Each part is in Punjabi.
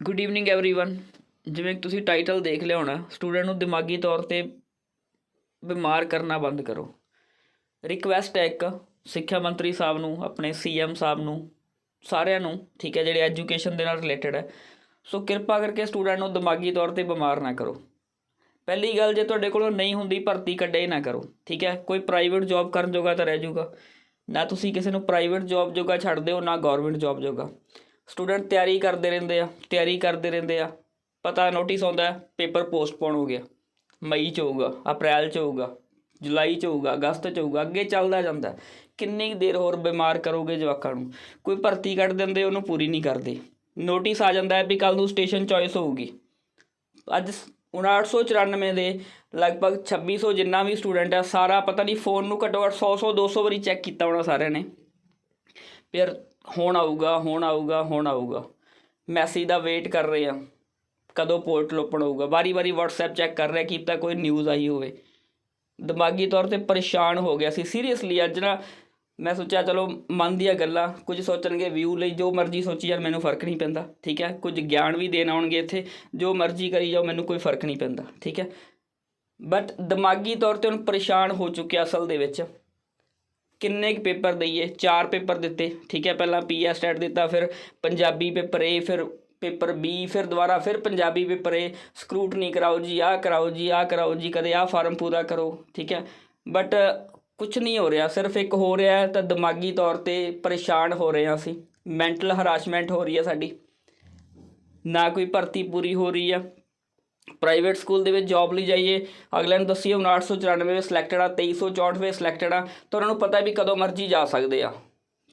ਗੁੱਡ ਈਵਨਿੰਗ एवरीवन ਜਿਵੇਂ ਕਿ ਤੁਸੀਂ ਟਾਈਟਲ ਦੇਖ ਲਿਆ ਹੋਣਾ ਸਟੂਡੈਂਟ ਨੂੰ ਦਿਮਾਗੀ ਤੌਰ ਤੇ ਬਿਮਾਰ ਕਰਨਾ ਬੰਦ ਕਰੋ ਰਿਕਵੈਸਟ ਹੈ ਇੱਕ ਸਿੱਖਿਆ ਮੰਤਰੀ ਸਾਹਿਬ ਨੂੰ ਆਪਣੇ ਸੀਐਮ ਸਾਹਿਬ ਨੂੰ ਸਾਰਿਆਂ ਨੂੰ ਠੀਕ ਹੈ ਜਿਹੜੇ ਐਜੂਕੇਸ਼ਨ ਦੇ ਨਾਲ ਰਿਲੇਟਡ ਹੈ ਸੋ ਕਿਰਪਾ ਕਰਕੇ ਸਟੂਡੈਂਟ ਨੂੰ ਦਿਮਾਗੀ ਤੌਰ ਤੇ ਬਿਮਾਰ ਨਾ ਕਰੋ ਪਹਿਲੀ ਗੱਲ ਜੇ ਤੁਹਾਡੇ ਕੋਲੋਂ ਨਹੀਂ ਹੁੰਦੀ ਭਰਤੀ ਕੱਢੇ ਨਾ ਕਰੋ ਠੀਕ ਹੈ ਕੋਈ ਪ੍ਰਾਈਵੇਟ ਜੌਬ ਕਰਨ ਜੋਗਾ ਤਾਂ ਰਹਿ ਜਾਊਗਾ ਨਾ ਤੁਸੀਂ ਕਿਸੇ ਨੂੰ ਪ੍ਰਾਈਵੇਟ ਜੌਬ ਜੋਗਾ ਛੱਡ ਦਿਓ ਨਾ ਗਵਰਨਮੈਂਟ ਜੌਬ ਜੋਗਾ ਸਟੂਡੈਂਟ ਤਿਆਰੀ ਕਰਦੇ ਰਹਿੰਦੇ ਆ, ਤਿਆਰੀ ਕਰਦੇ ਰਹਿੰਦੇ ਆ। ਪਤਾ ਨੋਟਿਸ ਆਉਂਦਾ ਪੇਪਰ ਪੋਸਟਪੋਨ ਹੋ ਗਿਆ। ਮਈ ਚ ਹੋਊਗਾ, ਅਪ੍ਰੈਲ ਚ ਹੋਊਗਾ, ਜੁਲਾਈ ਚ ਹੋਊਗਾ, ਅਗਸਤ ਚ ਹੋਊਗਾ, ਅੱਗੇ ਚੱਲਦਾ ਜਾਂਦਾ ਕਿੰਨੀ ਕੁ ਦੇਰ ਹੋਰ ਬਿਮਾਰ ਕਰੋਗੇ ਜਵਾਕਾਂ ਨੂੰ? ਕੋਈ ਭਰਤੀ ਕੱਢ ਦਿੰਦੇ, ਉਹਨੂੰ ਪੂਰੀ ਨਹੀਂ ਕਰਦੇ। ਨੋਟਿਸ ਆ ਜਾਂਦਾ ਹੈ ਵੀ ਕੱਲ ਨੂੰ ਸਟੇਸ਼ਨ ਚੋਇਸ ਹੋਊਗੀ। ਅੱਜ 5994 ਦੇ ਲਗਭਗ 2600 ਜਿੰਨਾ ਵੀ ਸਟੂਡੈਂਟ ਆ, ਸਾਰਾ ਪਤਾ ਨਹੀਂ ਫੋਨ ਨੂੰ ਘੱਟੋ ਘੱਟ 100 100 200 ਵਾਰੀ ਚੈੱਕ ਕੀਤਾ ਹੋਣਾ ਸਾਰਿਆਂ ਨੇ। ਫਿਰ ਹੁਣ ਆਊਗਾ ਹੁਣ ਆਊਗਾ ਹੁਣ ਆਊਗਾ। ਮੈਸੇਜ ਦਾ ਵੇਟ ਕਰ ਰਹੇ ਆ। ਕਦੋਂ ਪੋਰਟਲ ਓਪਨ ਹੋਊਗਾ ਵਾਰੀ ਵਾਰੀ WhatsApp ਚੈੱਕ ਕਰ ਰਿਹਾ ਕਿ ਤਾਂ ਕੋਈ ਨਿਊਜ਼ ਆਈ ਹੋਵੇ। ਦਿਮਾਗੀ ਤੌਰ ਤੇ ਪਰੇਸ਼ਾਨ ਹੋ ਗਿਆ ਸੀ। ਸੀਰੀਅਸਲੀ ਅੱਜ ਨਾ ਮੈਂ ਸੋਚਿਆ, ਚਲੋ ਮਨ ਦੀਆਂ ਗੱਲਾਂ, ਕੁਝ ਸੋਚਣਗੇ ਵਿਊ ਲਈ, ਜੋ ਮਰਜ਼ੀ ਸੋਚੀ ਯਾਰ ਮੈਨੂੰ ਫ਼ਰਕ ਨਹੀਂ ਪੈਂਦਾ। ਠੀਕ ਹੈ? ਕੁਝ ਗਿਆਨ ਵੀ ਦੇਣ ਆਉਣਗੇ ਇੱਥੇ। ਜੋ ਮਰਜ਼ੀ ਕਰੀ ਜਾਓ, ਮੈਨੂੰ ਕੋਈ ਫ਼ਰਕ ਨਹੀਂ ਪੈਂਦਾ। ਠੀਕ ਹੈ? ਬਟ ਦਿਮਾਗੀ ਤੌਰ ਤੇ ਹੁਣ ਪਰੇਸ਼ਾਨ ਹੋ ਚੁੱਕਿਆ ਅਸਲ ਦੇ ਵਿੱਚ। ਕਿੰਨੇ ਕੁ ਪੇਪਰ ਦਈਏ? ਚਾਰ ਪੇਪਰ ਦਿੱਤੇ, ਠੀਕ ਹੈ, ਪਹਿਲਾਂ ਪੀਐਸ ਸਟੈਟ ਦਿੱਤਾ, ਫਿਰ ਪੰਜਾਬੀ ਪੇਪਰ ਏ ਫਿਰ ਪੇਪਰ ਬੀ ਫਿਰ ਦੁਬਾਰਾ ਫਿਰ ਪੰਜਾਬੀ ਪੇਪਰ ਏ ਸਕਰੂਟਨੀ ਕਰਾਓ ਜੀ, ਆਹ ਕਰਾਓ ਜੀ, ਆਹ ਕਰਾਓ ਜੀ, ਕਦੇ ਆਹ ਫਾਰਮ ਪੂਰਾ ਕਰੋ, ਠੀਕ ਹੈ। ਬਟ ਕੁਝ ਨਹੀਂ ਹੋ ਰਿਹਾ, ਸਿਰਫ ਇੱਕ ਹੋ ਰਿਹਾ ਤਾਂ ਦਿਮਾਗੀ ਤੌਰ ਤੇ ਪਰੇਸ਼ਾਨ ਹੋ ਰਹੇ ਹਾਂ ਅਸੀਂ। ਮੈਂਟਲ ਹਰਾਸਮੈਂਟ ਹੋ ਰਹੀ ਹੈ ਸਾਡੀ। ਨਾ ਕੋਈ ਭਰਤੀ ਪੂਰੀ ਹੋ ਰਹੀ ਆ ਪ੍ਰਾਈਵੇਟ ਸਕੂਲ ਦੇ ਵਿੱਚ ਜੌਬ ਲਈ ਜਾਈਏ। ਅਗਲੇ ਨੂੰ ਦੱਸੀਏ ਹੁਣ 894 ਵਿੱਚ ਸਿਲੈਕਟਡ ਆ 2364 ਵਿੱਚ ਸਿਲੈਕਟਡ ਆ ਤਾਂ ਉਹਨਾਂ ਨੂੰ ਪਤਾ ਵੀ ਕਦੋਂ ਮਰਜ਼ੀ ਜਾ ਸਕਦੇ ਆ।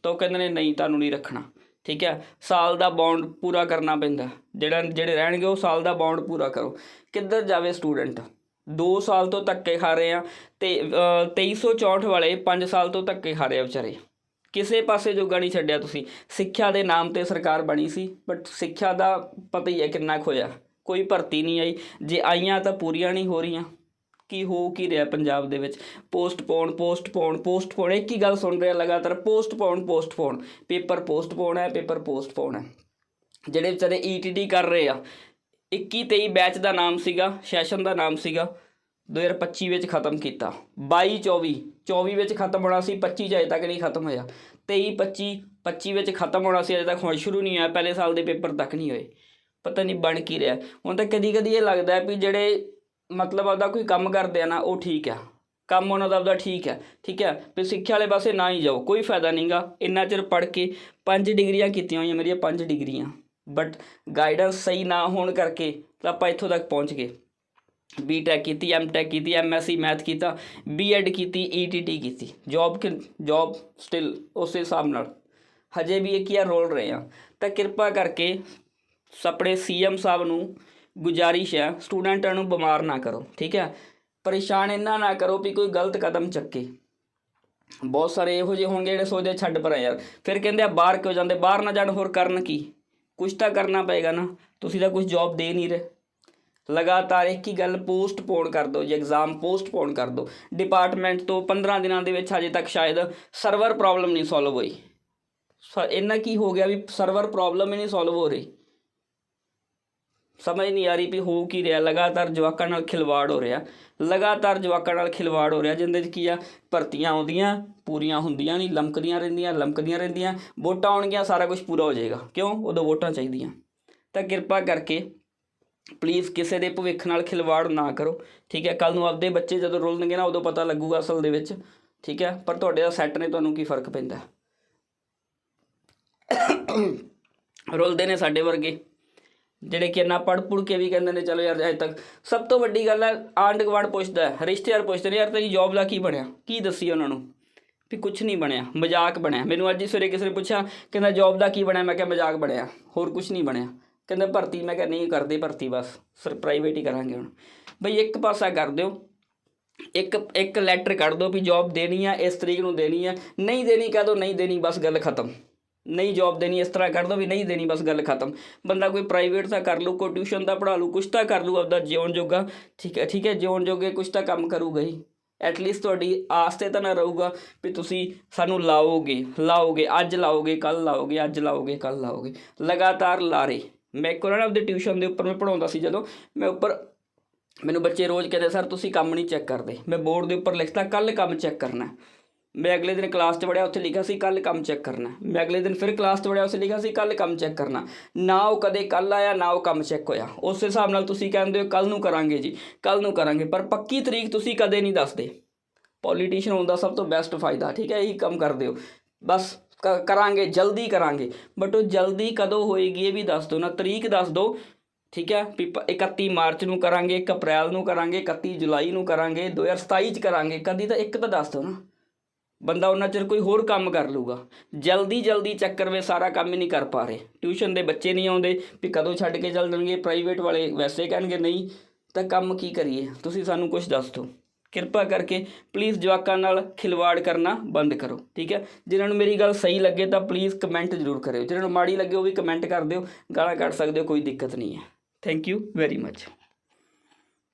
ਤਾਂ ਉਹ ਕਹਿੰਦੇ ਨੇ ਨਹੀਂ ਤੁਹਾਨੂੰ ਨਹੀਂ ਰੱਖਣਾ। ਠੀਕ ਹੈ? ਸਾਲ ਦਾ ਬੌਂਡ ਪੂਰਾ ਕਰਨਾ ਪੈਂਦਾ। ਜਿਹੜਾ ਜਿਹੜੇ ਰਹਿਣਗੇ ਉਹ ਸਾਲ ਦਾ ਬੌਂਡ ਪੂਰਾ ਕਰੋ। ਕਿੱਧਰ ਜਾਵੇ ਸਟੂਡੈਂਟ 2 ਸਾਲ ਤੋਂ ਧੱਕੇ ਖਾ ਰਹੇ ਆ ਤੇ ਅ, 2364 ਵਾਲੇ 5 ਸਾਲ ਤੋਂ ਧੱਕੇ ਖਾ ਰਹੇ ਆ ਵਿਚਾਰੇ। ਕਿਸੇ ਪਾਸੇ ਜੋਗਾ ਨਹੀਂ ਛੱਡਿਆ ਤੁਸੀਂ। ਸਿੱਖਿਆ ਦੇ ਨਾਮ ਤੇ ਸਰਕਾਰ ਬਣੀ ਸੀ ਬਟ ਸਿੱਖਿਆ ਦਾ ਪਤਾ ਹੀ ਹੈ ਕਿੰਨਾ ਕੁ ਹੋਇਆ। ਕੋਈ ਭਰਤੀ ਨਹੀਂ ਆਈ। ਜੇ ਆਈਆਂ ਤਾਂ ਪੂਰੀਆਂ ਨਹੀਂ ਹੋ ਰਹੀਆਂ। ਕੀ ਹੋ ਕੀ ਰਿਹਾ ਪੰਜਾਬ ਦੇ ਵਿੱਚ? ਪੋਸਟਪੋਨ ਪੋਸਟਪੋਨ ਪੋਸਟਪੋਨ ਇੱਕ ਹੀ ਗੱਲ ਸੁਣ ਰਿਹਾ ਲਗਾਤਾਰ। ਪੋਸਟਪੋਨ ਪੋਸਟਪੋਨ ਪੇਪਰ ਪੋਸਟਪੋਨ ਹੈ ਪੇਪਰ ਪੋਸਟਪੋਨ ਹੈ। ਜਿਹੜੇ ਵਿਚਾਰੇ ਈਟੀਟੀ ਕਰ ਰਹੇ ਆ 21 23 ਬੈਚ ਦਾ ਨਾਮ ਸੀਗਾ ਸੈਸ਼ਨ ਦਾ ਨਾਮ ਸੀਗਾ 2025 ਵਿੱਚ ਖਤਮ ਕੀਤਾ। 22 24 24 ਵਿੱਚ ਖਤਮ ਹੋਣਾ ਸੀ 25 ਚ ਅਜੇ ਤੱਕ ਨਹੀਂ ਖਤਮ ਹੋਇਆ। 23 25 25 ਵਿੱਚ ਖਤਮ ਹੋਣਾ ਸੀ, ਅਜੇ ਤੱਕ ਹੁਣ ਸ਼ੁਰੂ ਨਹੀਂ ਹੋਇਆ, ਪਹਿਲੇ ਸਾਲ ਦੇ ਪੇਪਰ ਤੱਕ ਨਹੀਂ ਹੋਏ। ਪਤਾ ਨਹੀਂ ਬਣ ਕੀ ਰਿਹਾ। ਹੁਣ ਤਾਂ ਕਦੀ ਕਦੀ ਇਹ ਲੱਗਦਾ ਵੀ ਜਿਹੜੇ ਮਤਲਬ ਆਪਦਾ ਕੋਈ ਕੰਮ ਕਰਦੇ ਆ ਨਾ, ਉਹ ਠੀਕ ਆ। ਕੰਮ ਉਹਨਾਂ ਦਾ ਆਪਦਾ ਠੀਕ ਹੈ ਠੀਕ ਹੈ ਵੀ ਸਿੱਖਿਆ ਵਾਲੇ ਪਾਸੇ ਨਾ ਹੀ ਜਾਓ, ਕੋਈ ਫਾਇਦਾ ਨਹੀਂਗਾ ਇੰਨਾ ਚਿਰ ਪੜ੍ਹ ਕੇ ਪੰਜ ਡਿਗਰੀਆਂ ਕੀਤੀਆਂ ਹੋਈਆਂ ਮੇਰੀਆਂ ਪੰਜ ਡਿਗਰੀਆਂ। ਬਟ ਗਾਈਡੈਂਸ ਸਹੀ ਨਾ ਹੋਣ ਕਰਕੇ ਤਾਂ ਆਪਾਂ ਇੱਥੋਂ ਤੱਕ ਪਹੁੰਚ ਗਏ। ਬੀਟੈਕ ਕੀਤੀ ਐਮਟੈਕ ਕੀਤੀ ਐਮਐਸਸੀ ਮੈਥ ਕੀਤਾ ਬੀਐਡ ਕੀਤੀ ਈਟੀਟੀ ਕੀਤੀ। ਜੌਬ ਕਿ ਜੌਬ ਸਟਿਲ ਉਸੇ ਹਿਸਾਬ ਨਾਲ। ਹਜੇ ਵੀ ਇੱਕ ਹੀ ਆ, ਰੋਲ ਰਹੇ ਆ। ਤਾਂ ਕਿਰਪਾ ਕਰਕੇ ਆਪਣੇ ਸੀਐਮ ਸਾਹਿਬ ਨੂੰ ਗੁਜ਼ਾਰਿਸ਼ ਹੈ, ਸਟੂਡੈਂਟਾਂ ਨੂੰ ਬਿਮਾਰ ਨਾ ਕਰੋ, ਠੀਕ ਹੈ? ਪਰੇਸ਼ਾਨ ਇੰਨਾ ਨਾ ਕਰੋ ਵੀ ਕੋਈ ਗਲਤ ਕਦਮ ਚੱਕੇ। ਬਹੁਤ ਸਾਰੇ ਇਹੋ ਜਿਹੇ ਹੋਣਗੇ ਜਿਹੜੇ ਸੋਚਦੇ ਛੱਡ ਪਰਾਂ ਯਾਰ। ਫਿਰ ਕਹਿੰਦੇ ਆ, ਬਾਹਰ ਕਿਉਂ ਜਾਂਦੇ? ਬਾਹਰ ਨਾ ਜਾਣ ਹੋਰ ਕਰਨ ਕੀ? ਕੁਝ ਤਾਂ ਕਰਨਾ ਪਏਗਾ ਨਾ। ਤੁਸੀਂ ਤਾਂ ਕੁਝ ਜੌਬ ਦੇ ਨਹੀਂ ਰਹੇ। ਲਗਾਤਾਰ ਇੱਕ ਹੀ ਗੱਲ ਪੋਸਟਪੋਨ ਕਰ ਦਿਓ ਜੀ ਐਗਜ਼ਾਮ ਪੋਸਟਪੋਨ ਕਰ ਦਿਓ। ਡਿਪਾਰਟਮੈਂਟ ਤੋਂ 15 ਦਿਨਾਂ ਦੇ ਵਿੱਚ ਹਜੇ ਤੱਕ ਸ਼ਾਇਦ ਸਰਵਰ ਪ੍ਰੋਬਲਮ ਨਹੀਂ ਸੋਲਵ ਹੋਈ। ਸ- ਇੰਨਾ ਕੀ ਹੋ ਗਿਆ ਵੀ ਸਰਵਰ ਪ੍ਰੋਬਲਮ ਹੀ ਨਹੀਂ ਸੋਲਵ ਹੋ ਰਹੀ। ਸਮਝ ਨਹੀਂ ਆ ਰਹੀ ਵੀ ਹੋ ਕੀ ਰਿਹਾ, ਲਗਾਤਾਰ ਜਵਾਕਾਂ ਨਾਲ ਖਿਲਵਾੜ ਹੋ ਰਿਹਾ, ਲਗਾਤਾਰ ਜਵਾਕਾਂ ਨਾਲ ਖਿਲਵਾੜ ਹੋ ਰਿਹਾ ਜਿੰਦੇ 'ਚ ਕੀ ਆ, ਭਰਤੀਆਂ ਆਉਂਦੀਆਂ, ਪੂਰੀਆਂ ਹੁੰਦੀਆਂ ਨਹੀਂ, ਲਮਕਦੀਆਂ ਰਹਿੰਦੀਆਂ ਲਮਕਦੀਆਂ ਰਹਿੰਦੀਆਂ, ਵੋਟਾਂ ਆਉਣਗੀਆਂ, ਸਾਰਾ ਕੁਝ ਪੂਰਾ ਹੋ ਜਾਏਗਾ। ਕਿਉਂ? ਉਦੋਂ ਵੋਟਾਂ ਚਾਹੀਦੀਆਂ। ਤਾਂ ਕਿਰਪਾ ਕਰਕੇ ਪਲੀਜ਼ ਕਿਸੇ ਦੇ ਭਵਿੱਖ ਨਾਲ ਖਿਲਵਾੜ ਨਾ ਕਰੋ। ਠੀਕ ਹੈ ਕੱਲ ਨੂੰ ਆਪਦੇ ਬੱਚੇ ਜਦੋਂ ਰੁਲਣਗੇ ਨਾ, ਉਦੋਂ ਪਤਾ ਲੱਗੂਗਾ ਅਸਲ ਦੇ ਵਿੱਚ। ਠੀਕ ਹੈ, ਪਰ ਤੁਹਾਡੇ ਦਾ ਸੈੱਟ ਨੇ ਤੁਹਾਨੂੰ ਕੀ ਫ਼ਰਕ ਪੈਂਦਾ? ਰੁਲਦੇ ਨੇ ਸਾਡੇ ਵਰਗੇ। ਜਿਹੜੇ ਕਿ ਨਾ ਪੜ ਪੁੜ ਕੇ ਵੀ ਕਹਿੰਦੇ ਨੇ, ਚਲੋ ਯਾਰ, ਅਜੇ ਤੱਕ। ਸਭ ਤੋਂ ਵੱਡੀ ਗੱਲ ਹੈ ਆਂਢ ਗੁਆਂਢ ਪੁੱਛਦਾ ਹੈ, ਰਿਸ਼ਤੇਦਾਰ ਪੁੱਛਦੇ ਨੇ, ਯਾਰ, ਤੇਰੀ ਜੌਬ ਦਾ ਕੀ ਬਣਿਆ? ਕੀ ਦੱਸੀ ਉਹਨਾਂ ਨੂੰ? ਵੀ ਕੁਝ ਨਹੀਂ ਬਣਿਆ, ਮਜ਼ਾਕ ਬਣਿਆ। ਮੈਨੂੰ ਅੱਜ ਹੀ ਸਵੇਰੇ ਕਿਸੇ ਨੇ ਪੁੱਛਿਆ, ਕਹਿੰਦਾ ਜੌਬ ਦਾ ਕੀ ਬਣਿਆ? ਮੈਂ ਕਿਹਾ, ਮਜ਼ਾਕ ਬਣਿਆ, ਹੋਰ ਕੁਝ ਨਹੀਂ ਬਣਿਆ। ਕਹਿੰਦਾ, ਭਰਤੀ। ਮੈਂ ਕਿਹਾ, ਨਹੀਂ, ਕਰਦੇ ਭਰਤੀ ਬਸ, ਸਰ ਪ੍ਰਾਈਵੇਟ ਹੀ ਕਰਾਂਗੇ ਹੁਣ। ਬਈ, ਇੱਕ ਪਾਸਾ ਕਰ ਦਿਓ, ਇੱਕ ਇੱਕ ਲੈਟਰ ਕੱਢ ਦਿਓ ਵੀ ਜੌਬ ਦੇਣੀ ਆ, ਇਸ ਤਰੀਕ ਨੂੰ ਦੇਣੀ ਆ, ਨਹੀਂ ਦੇਣੀ, ਕਹ ਦਿਓ, ਨਹੀਂ ਦੇਣੀ, ਬਸ, ਗੱਲ ਖਤਮ। ਨਹੀਂ ਜੌਬ ਦੇਣੀ, ਇਸ ਤਰ੍ਹਾਂ ਕਰ ਦਿਓ ਵੀ ਨਹੀਂ ਦੇਣੀ, ਬਸ ਗੱਲ ਖਤਮ। ਬੰਦਾ ਕੋਈ ਪ੍ਰਾਈਵੇਟ ਤਾਂ ਕਰ ਲੂ ਕੋਈ ਟਿਊਸ਼ਨ ਦਾ ਪੜ੍ਹਾ ਲੂ ਕੁਛ ਤਾਂ ਕਰ ਲੂ ਆਪਦਾ ਜਿਉਣ ਜੋਗਾ। ਠੀਕ ਹੈ ਠੀਕ ਹੈ, ਜਿਉਣ ਜੋਗੇ ਕੁਛ ਤਾਂ ਕੰਮ ਕਰੂਗਾ ਹੀ। ਐਟਲੀਸਟ ਤੁਹਾਡੀ ਆਸ ਤੇ ਤਾਂ ਨਾ ਰਹੂਗਾ ਵੀ ਤੁਸੀਂ ਸਾਨੂੰ ਲਾਓਗੇ ਲਾਓਗੇ, ਅੱਜ ਲਾਓਗੇ ਕੱਲ ਲਾਓਗੇ, ਅੱਜ ਲਾਓਗੇ ਕੱਲ ਲਾਓਗੇ। ਲਗਾਤਾਰ ਲਾਰੇ ਮੈਂ ਇੱਕ ਨਾ ਆਪਦੇ ਟਿਊਸ਼ਨ ਦੇ ਉੱਪਰ ਮੈਂ ਪੜਾਉਂਦਾ ਸੀ ਜਦੋਂ, ਮੈਂ ਉੱਪਰ, ਮੈਨੂੰ ਬੱਚੇ ਰੋਜ਼ ਕਹਿੰਦੇ, ਸਰ, ਤੁਸੀਂ ਕੰਮ ਨਹੀਂ ਚੈੱਕ ਕਰਦੇ। ਮੈਂ ਬੋਰਡ ਦੇ ਉੱਪਰ ਲਿਖਤਾ ਕੱਲ ਕੰਮ ਚੈੱਕ ਕਰਨਾ ਮੈਂ ਅਗਲੇ ਦਿਨ ਕਲਾਸ 'ਚ ਵੜਿਆ, ਉੱਥੇ ਲਿਖਿਆ ਸੀ ਕੱਲ ਕੰਮ ਚੈੱਕ ਕਰਨਾ। ਮੈਂ ਅਗਲੇ ਦਿਨ ਫਿਰ ਕਲਾਸ 'ਚ ਵੜਿਆ, ਉੱਥੇ ਲਿਖਿਆ ਸੀ ਕੱਲ ਕੰਮ ਚੈੱਕ ਕਰਨਾ। ਨਾ ਉਹ ਕਦੇ ਕੱਲ ਆਇਆ, ਨਾ ਉਹ ਕੰਮ ਚੈੱਕ ਹੋਇਆ। ਉਸ ਹਿਸਾਬ ਨਾਲ ਤੁਸੀਂ ਕਹਿੰਦੇ ਹੋ ਕੱਲ ਨੂੰ ਕਰਾਂਗੇ ਜੀ ਕੱਲ ਨੂੰ ਕਰਾਂਗੇ। ਪਰ ਪੱਕੀ ਤਰੀਕ ਤੁਸੀਂ ਕਦੇ ਨਹੀਂ ਦੱਸਦੇ। ਪੋਲੀਟੀਸ਼ੀਅਨ ਹੋਣ ਦਾ ਸਭ ਤੋਂ ਬੈਸਟ ਫਾਇਦਾ, ਠੀਕ ਹੈ, ਇਹੀ ਕੰਮ ਕਰਦੇ ਹੋ। ਬਸ ਕ- ਕਰਾਂਗੇ, ਜਲਦੀ ਕਰਾਂਗੇ। ਬਟ ਉਹ ਜਲਦੀ ਕਦੋਂ ਹੋਏਗੀ ਇਹ ਵੀ ਦੱਸ ਦਿਓ ਨਾ, ਤਰੀਕ ਦੱਸ ਦਿਓ, ਠੀਕ ਹੈ, ਵੀ ਪ- 31 ਮਾਰਚ ਨੂੰ ਕਰਾਂਗੇ 1 ਅਪ੍ਰੈਲ ਨੂੰ ਕਰਾਂਗੇ 31 ਜੁਲਾਈ ਨੂੰ ਕਰਾਂਗੇ 2027 ਚ ਕਰਾਂਗੇ, ਕਦੀ ਤਾਂ ਇੱਕ ਤਾਂ ਦੱਸ ਦਿਓ ਨਾ। ਬੰਦਾ ਉਹਨਾਂ ਚਿਰ ਕੋਈ ਹੋਰ ਕੰਮ ਕਰ ਲੂਗਾ ਜਲਦੀ ਜਲਦੀ ਚੱਕਰ ਵਿੱਚ ਸਾਰਾ ਕੰਮ ਹੀ ਨਹੀਂ ਕਰ ਪਾ ਰਹੇ। ਟਿਊਸ਼ਨ ਦੇ ਬੱਚੇ ਨਹੀਂ ਆਉਂਦੇ ਵੀ ਕਦੋਂ ਛੱਡ ਕੇ ਚੱਲ ਜਾਣਗੇ ਪ੍ਰਾਈਵੇਟ ਵਾਲੇ ਵੈਸੇ ਕਹਿਣਗੇ, ਨਹੀਂ, ਤਾਂ ਕੰਮ ਕੀ ਕਰੀਏ? ਤੁਸੀਂ ਸਾਨੂੰ ਕੁਝ ਦੱਸ ਦਿਓ। ਕਿਰਪਾ ਕਰਕੇ ਪਲੀਜ਼ ਜਵਾਕਾਂ ਨਾਲ ਖਿਲਵਾੜ ਕਰਨਾ ਬੰਦ ਕਰੋ, ਠੀਕ ਹੈ? ਜਿਨ੍ਹਾਂ ਨੂੰ ਮੇਰੀ ਗੱਲ ਸਹੀ ਲੱਗੇ ਤਾਂ ਪਲੀਜ਼ ਕਮੈਂਟ ਜ਼ਰੂਰ ਕਰਿਓ। ਜਿਨ੍ਹਾਂ ਨੂੰ ਮਾੜੀ ਲੱਗੇ ਉਹ ਵੀ ਕਮੈਂਟ ਕਰ ਦਿਓ। ਗਾਲਾਂ ਕੱਢ ਸਕਦੇ ਹੋ, ਕੋਈ ਦਿੱਕਤ ਨਹੀਂ ਹੈ। Thank you very much